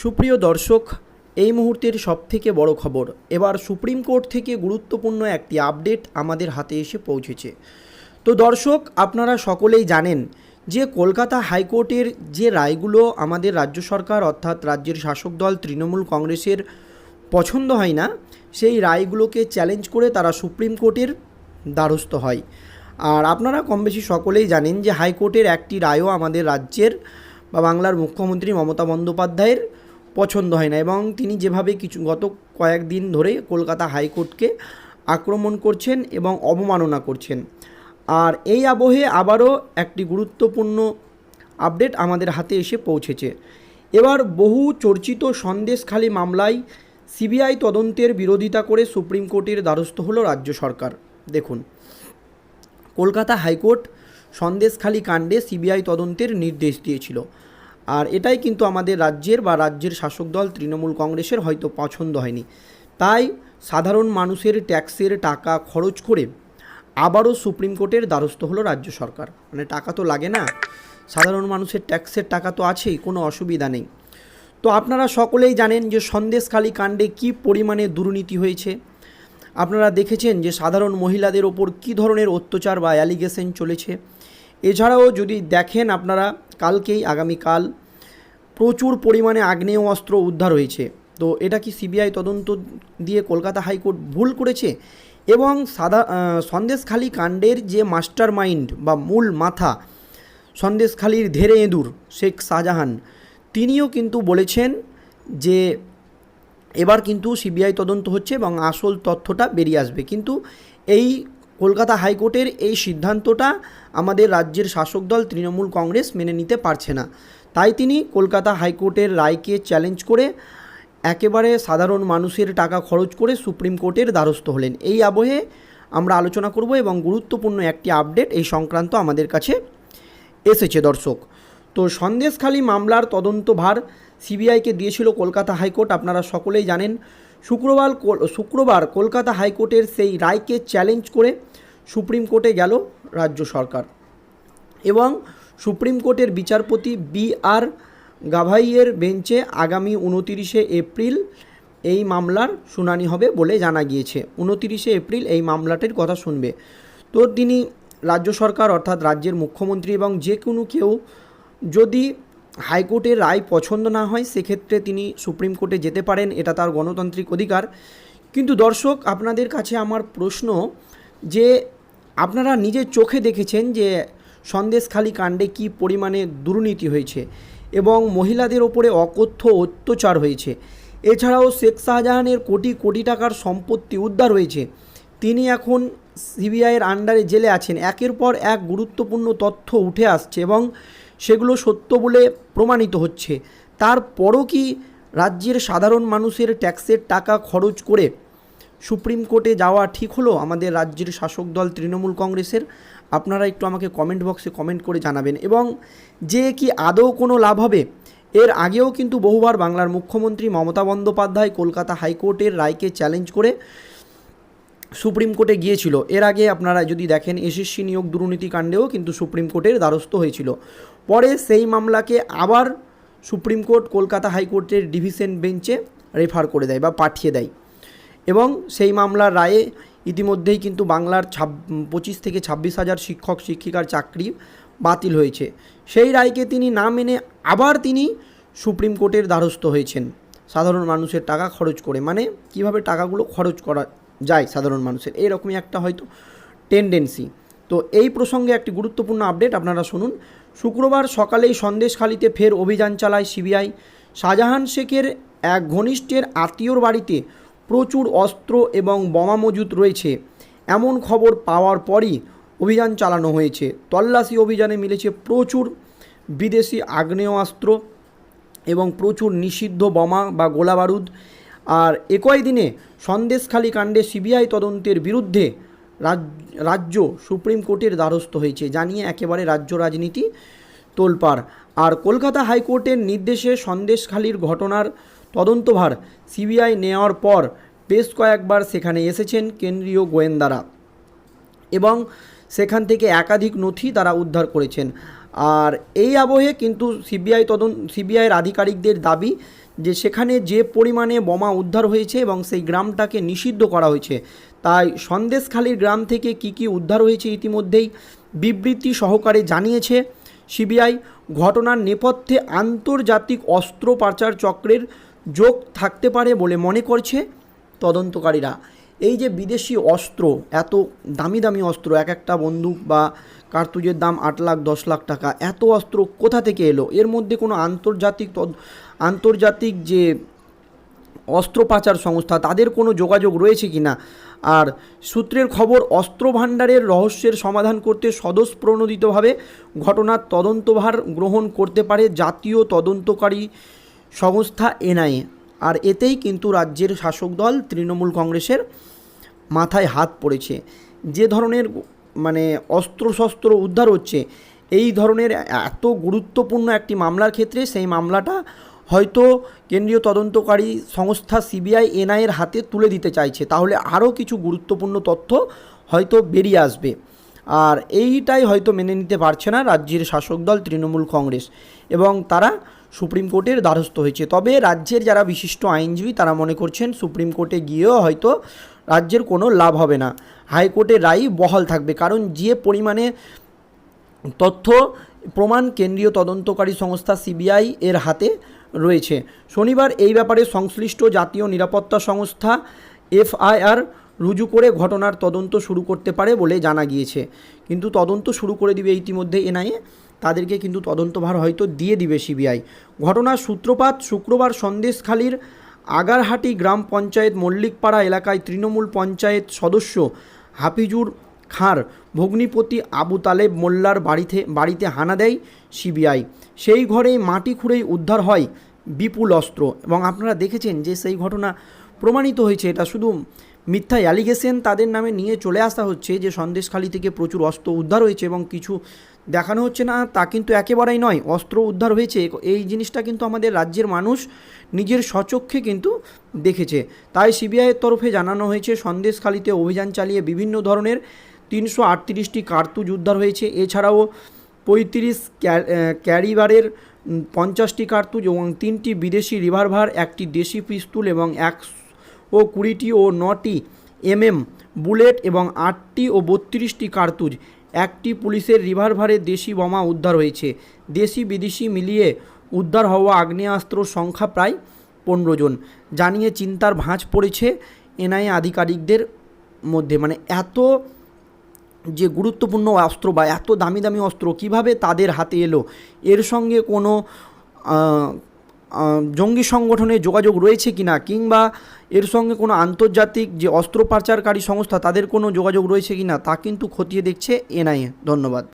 সুপ্রিয় দর্শক, এই মুহূর্তের সবথেকে বড় খবর, এবার সুপ্রিম কোর্ট থেকে গুরুত্বপূর্ণ একটি আপডেট আমাদের হাতে এসে পৌঁছেছে। তো দর্শক, আপনারা সকলেই জানেন যে কলকাতা হাইকোর্টের যে রায়গুলো আমাদের রাজ্য সরকার অর্থাৎ রাজ্যের শাসক দল তৃণমূল কংগ্রেসের পছন্দ হয় না, সেই রায়গুলোকে চ্যালেঞ্জ করে তারা সুপ্রিম কোর্টের দ্বারস্থ হয়। আর আপনারা কম বেশি সকলেই জানেন যে হাইকোর্টের একটি রায়ও আমাদের রাজ্যের বা বাংলার মুখ্যমন্ত্রী মমতা বন্দ্যোপাধ্যায়ের পছন্দ হয় না এবং তিনি যেভাবে কিছু গত কয়েকদিন ধরে কলকাতা হাইকোর্টকে আক্রমণ করছেন এবং অবমাননা করছেন। আর এই আবহে আবারও একটি গুরুত্বপূর্ণ আপডেট আমাদের হাতে এসে পৌঁছেছে। এবার বহু চর্চিত সন্দেশখালী মামলায় সিবিআই তদন্তের বিরোধিতা করে সুপ্রিম কোর্টের দ্বারস্থ হলো রাজ্য সরকার। দেখুন, কলকাতা হাইকোর্ট সন্দেশখালী কাণ্ডে সিবিআই তদন্তের নির্দেশ দিয়েছিল। আর এটাই কিন্তু আমাদের রাজ্যের বা রাজ্যের শাসক দল তৃণমূল কংগ্রেসের হয়তো পছন্দ হয়নি। তাই সাধারণ মানুষের ট্যাক্সের টাকা খরচ করে আবারও সুপ্রিম কোর্টের দ্বারস্থ হলো রাজ্য সরকার। মানে টাকা তো লাগে না, সাধারণ মানুষের ট্যাক্সের টাকা তো আছেই, কোনো অসুবিধা নেই। তো আপনারা সকলেই জানেন যে সন্দেশখালী কাণ্ডে কী পরিমাণে দুর্নীতি হয়েছে। আপনারা দেখেছেন যে সাধারণ মহিলাদের ওপর কী ধরনের অত্যাচার বা অ্যালিগেশন চলেছে। এছাড়াও যদি দেখেন আপনারা কালকেই, আগামীকাল প্রচুর পরিমাণে আগ্নেয় অস্ত্র উদ্ধার হয়েছে। তো এটা কি সিবিআই তদন্ত দিয়ে কলকাতা হাইকোর্ট ভুল করেছে? এবং সাদা সন্দেশখালী কাণ্ডের যে মাস্টার মাইন্ড বা মূল মাথা, সন্দেশখালীর ধেরে এঁদুর শেখ শাহজাহান, তিনিও কিন্তু বলেছেন যে এবার কিন্তু সিবিআই তদন্ত হচ্ছে এবং আসল তথ্যটা বেরিয়ে আসবে। কিন্তু এই কলকাতা হাইকোর্টের এই সিদ্ধান্তটা আমাদের রাজ্যের শাসক দল তৃণমূল কংগ্রেস মেনে নিতে পারছে না। তাই তিনি কলকাতা হাইকোর্টের রায়কে চ্যালেঞ্জ করে একেবারে সাধারণ মানুষের টাকা খরচ করে সুপ্রিম কোর্টের দ্বারস্থ হলেন। এই আবহে আমরা আলোচনা করব এবং গুরুত্বপূর্ণ একটি আপডেট এই সংক্রান্ত আমাদের কাছে এসেছে দর্শক। তো সন্দেশখালী মামলার তদন্তভার সিবিআইকে দিয়েছিল কলকাতা হাইকোর্ট, আপনারা সকলেই জানেন। শুক্রবার শুক্রবার কলকাতা হাইকোর্টের সেই রায়কে চ্যালেঞ্জ করে সুপ্রিম কোর্টে গেল রাজ্য সরকার। এবং সুপ্রিম কোর্টের বিচারপতি বি আর গাভাইয়ের বেঞ্চে আগামী উনতিরিশে এপ্রিল এই মামলার শুনানি হবে বলে জানা গিয়েছে। উনতিরিশে এপ্রিল এই মামলাটির কথা শুনবে। তো তিনি রাজ্য সরকার অর্থাৎ রাজ্যের মুখ্যমন্ত্রী এবং যে কোনো কেউ যদি হাইকোর্টের রায় পছন্দ না হয়, সেক্ষেত্রে তিনি সুপ্রিম কোর্টে যেতে পারেন, এটা তার গণতান্ত্রিক অধিকার। কিন্তু দর্শক, আপনাদের কাছে আমার প্রশ্ন যে আপনারা নিজের চোখে দেখেছেন যে সন্দেশখালী কাণ্ডে কী পরিমাণে দুর্নীতি হয়েছে এবং মহিলাদের ওপরে অকথ্য অত্যাচার হয়েছে। এছাড়াও শেখ শাহজাহানের কোটি কোটি টাকার সম্পত্তি উদ্ধার হয়েছে। তিনি এখন সিবিআইয়ের আন্ডারে জেলে আছেন। একের পর এক গুরুত্বপূর্ণ তথ্য উঠে আসছে এবং সেগুলো সত্য বলে প্রমাণিত হচ্ছে। তারপরও কি রাজ্যের সাধারণ মানুষের ট্যাক্সের টাকা খরচ করে সুপ্রিম কোর্টে যাওয়া ঠিক হলো? আমাদের রাজ্যের শাসক দল তৃণমূল কংগ্রেসের? আপনারা একটু আমাকে কমেন্ট বক্সে কমেন্ট করে জানাবেন। এবং যে কি আদৌ কোনো লাভ হবে? এর আগেও কিন্তু বহুবার বাংলার মুখ্যমন্ত্রী মমতা বন্দ্যোপাধ্যায় কলকাতা হাইকোর্টের রায়কে চ্যালেঞ্জ করে সুপ্রিম কোর্টে গিয়েছিল। এর আগে আপনারা যদি দেখেন, এসএসসি নিয়োগ দুর্নীতি কাণ্ডেও কিন্তু সুপ্রিম কোর্টের দ্বারস্থ হয়েছিল। পরে সেই মামলাকে আবার সুপ্রিম কোর্ট কলকাতা হাইকোর্টের ডিভিশন বেঞ্চে রেফার করে দেয় বা পাঠিয়ে দেয়। এবং সেই মামলার রায়ে ইতিমধ্যেই কিন্তু বাংলার ছাব, পঁচিশ থেকে ছাব্বিশ হাজার শিক্ষক, শিক্ষিকার চাকরি বাতিল হয়েছে। সেই রায়কে তিনি না মেনে আবার তিনি সুপ্রিম কোর্টের দ্বারস্থ হয়েছেন। সাধারণ মানুষের টাকা খরচ করে মানে কীভাবে টাকাগুলো খরচ করা যায় সাধারণ মানুষের এইরকমই একটা হয়তো টেন্ডেন্সি তো এই প্রসঙ্গে একটি গুরুত্বপূর্ণ আপডেট আপনারা শুনুন। শুক্রবার সকালেই সন্দেশখালিতে ফের অভিযান চালায় সিবিআই। শাহজাহান শেখের এক ঘনিষ্ঠের আত্মীয়র বাড়িতে প্রচুর অস্ত্র এবং বোমা মজুত রয়েছে। এমন খবর পাওয়ার পরই অভিযান চালানো হয়েছে। তল্লাশি অভিযানে মিলেছে প্রচুর বিদেশি আগ্নেয়াস্ত্র এবং প্রচুর নিষিদ্ধ বোমা বা গোলা বারুদ আর একই দিনে সন্দেশখালী কাণ্ডে সিবিআই তদন্তের বিরুদ্ধে রাজ- রাজ্য সুপ্রিম কোর্টের দ্বারস্থ হয়েছে, জানিয়ে একেবারে রাজ্য রাজনীতি তোলপাড়। আর কলকাতা হাইকোর্টের নির্দেশে সন্দেশখালীর ঘটনার তদন্তভার সিবিআই নেওয়ার পর বেশ কয়েকবার সেখানে এসেছেন কেন্দ্রীয় গোয়েন্দারা এবং সেখান থেকে একাধিক নথি তারা উদ্ধার করেছেন। আর এই আবহে কিন্তু সিবিআই তদন্ত সিবিআইয়ের আধিকারিকদের দাবি যে সেখানে যে পরিমাণে বোমা উদ্ধার হয়েছে এবং সেই গ্রামটাকে নিষিদ্ধ করা হয়েছে, তাই সন্দেশখালীর গ্রাম থেকে কি কি উদ্ধার হয়েছে ইতিমধ্যেই বিবৃতি সহকারে জানিয়েছে সিবিআই। ঘটনার নেপথ্যে আন্তর্জাতিক অস্ত্র পাচার চক্রের যোগ থাকতে পারে বলে মনে করছে তদন্তকারীরা। এই যে বিদেশি অস্ত্র, এত দামি দামি অস্ত্র, এক একটা বন্দুক বা কার্তুজের দাম আট লাখ, দশ লাখ টাকা, এত অস্ত্র কোথা থেকে এলো? এর মধ্যে কোনো আন্তর্জাতিক আন্তর্জাতিক যে অস্ত্র পাচার সংস্থা, তাদের কোনো যোগাযোগ রয়েছে কি না আর সূত্রের খবর, অস্ত্র ভাণ্ডারের রহস্যের সমাধান করতে স্বতঃপ্রণোদিতভাবে ঘটনার তদন্তভার গ্রহণ করতে পারে জাতীয় তদন্তকারী সংস্থা এনআইএ। আর এতেই কিন্তু রাজ্যের শাসক দল তৃণমূল কংগ্রেসের মাথায় হাত পড়েছে। যে ধরনের মানে অস্ত্রশস্ত্র উদ্ধার হচ্ছে, এই ধরনের এত গুরুত্বপূর্ণ একটি মামলার ক্ষেত্রে সেই মামলাটা হয়তো কেন্দ্রীয় তদন্তকারী সংস্থা সিবিআই এনআইয়ের হাতে তুলে দিতে চাইছে। তাহলে আরও কিছু গুরুত্বপূর্ণ তথ্য হয়তো বেরিয়ে আসবে। আর এইটাই হয়তো মেনে নিতে পারছে না রাজ্যের শাসক দল তৃণমূল কংগ্রেস। এবং তারা সুপ্রিম কোর্টের দ্বারস্থ হয়েছে। তবে রাজ্যের যারা বিশিষ্ট আইনজীবী, তারা মনে করছেন সুপ্রিম কোর্টে গিয়েও হয়তো রাজ্যের কোনো লাভ হবে না। হাইকোর্টের রায় বহাল থাকবে, কারণ যে পরিমাণে তথ্য প্রমাণ কেন্দ্রীয় তদন্তকারী সংস্থা সিবিআই এর হাতে রয়েছে। শনিবার এই ব্যাপারে সংশ্লিষ্ট জাতীয় নিরাপত্তা সংস্থা এফআইআর রুজু করে ঘটনার তদন্ত শুরু করতে পারে বলে জানা গিয়েছে। কিন্তু তদন্ত শুরু করে দিবে ইতিমধ্যে এনআইএ। তাদেরকে কিন্তু তদন্তভার হয়তো দিয়ে দিবে সিবিআই। ঘটনার সূত্রপাত শুক্রবার সন্দেশখালীর আগারহাটি গ্রাম পঞ্চায়েত মল্লিকপাড়া এলাকায় তৃণমূল পঞ্চায়েত সদস্য হাফিজুর খাঁর ভগ্নিপতি আবু তালেব মোল্লার বাড়িতে বাড়িতে হানা দেয় সিবিআই। সেই ঘরেই মাটি খুঁড়েই উদ্ধার হয় বিপুল অস্ত্র। এবং আপনারা দেখেছেন যে সেই ঘটনা প্রমাণিত হয়েছে, এটা শুধু মিথ্যা অ্যালিগেশন তাদের নামে নিয়ে চলে আসা হচ্ছে যে সন্দেশখালী থেকে প্রচুর অস্ত্র উদ্ধার হয়েছে এবং কিছু দেখানো হচ্ছে না, তা কিন্তু একেবারেই নয়, অস্ত্র উদ্ধার হয়েছে। এই জিনিসটা কিন্তু আমাদের রাজ্যের মানুষ নিজের স্বচক্ষে কিন্তু দেখেছে। তাই সিবিআইয়ের তরফে জানানো হয়েছে, সন্দেশখালীতে অভিযান চালিয়ে বিভিন্ন ধরনের তিনশো আটত্রিশটি কার্তুজ উদ্ধার হয়েছে। এছাড়াও পঁয়ত্রিশ ক্যারিবারের পঞ্চাশটি কার্তুজ এবং তিনটি বিদেশি রিভলভার একটি দেশি পিস্তুল এবং এক ও কুড়িটি ও নটি এমএম, বুলেট এবং আটটি ও বত্রিশটি কার্তুজ। একটি পুলিশের রিভলভারের দেশি বোমা উদ্ধার হয়েছে। দেশি বিদেশি মিলিয়ে উদ্ধার হওয়া আগ্নেয়াস্ত্রর সংখ্যা প্রায় পনেরো জন। জানিয়ে চিন্তার ভাঁজ পড়েছে এনআইএ আধিকারিকদের মধ্যে। মানে এত যে গুরুত্বপূর্ণ অস্ত্র বা এত দামি দামি অস্ত্র কীভাবে তাদের হাতে এলো? এর সঙ্গে কোনো জঙ্গি সংগঠনে যোগাযোগ রয়েছে কিনা কিংবা এর সঙ্গে কোনো আন্তর্জাতিক যে অস্ত্র পাচারকারী সংস্থা, তাদের কোনো যোগাযোগ রয়েছে কি না? তা কিন্তু খতিয়ে দেখছে এনআইএ। ধন্যবাদ।